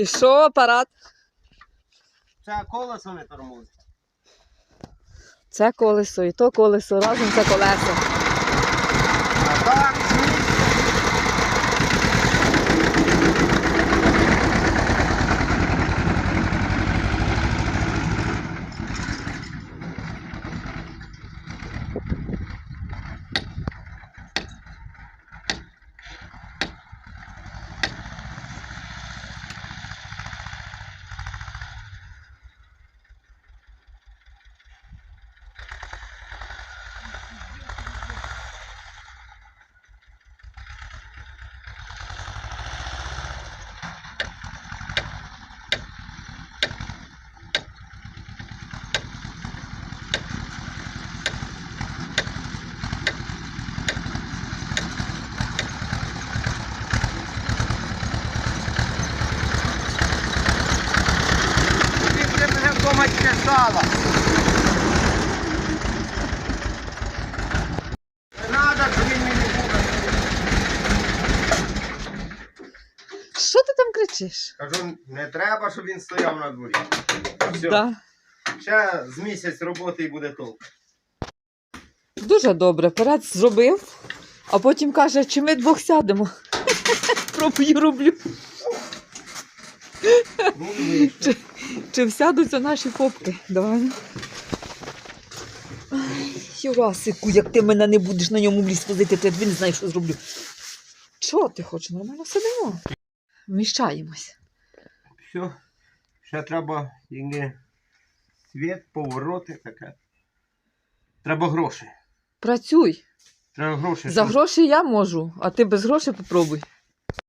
І що, апарат? Це колесо не тормозить. Це колесо і то колесо, разом це колесо. А так, ти буде вдома чесала. Не треба, щоб він мені. Що ти там кричиш? Кажу, не треба, щоб він стояв на дворі. Все. Да. Ще з місяць роботи і буде толк. Дуже добре. Апарат зробив, а потім каже, чи ми двох сядемо. Пробую роблю. Ну, вийшло. Чи всядуться наші попки? Давай. Юрасику, як ти мене не будеш на ньому в ліс возити, то я тобі не знаю, що зроблю. Чого ти хочеш? Нормально сидимо. Вміщаємось. Все. Ще треба тільки світ, повороти таке. Треба гроші. Працюй. Треба гроші. За щоб- гроші я можу, а ти без грошей попробуй.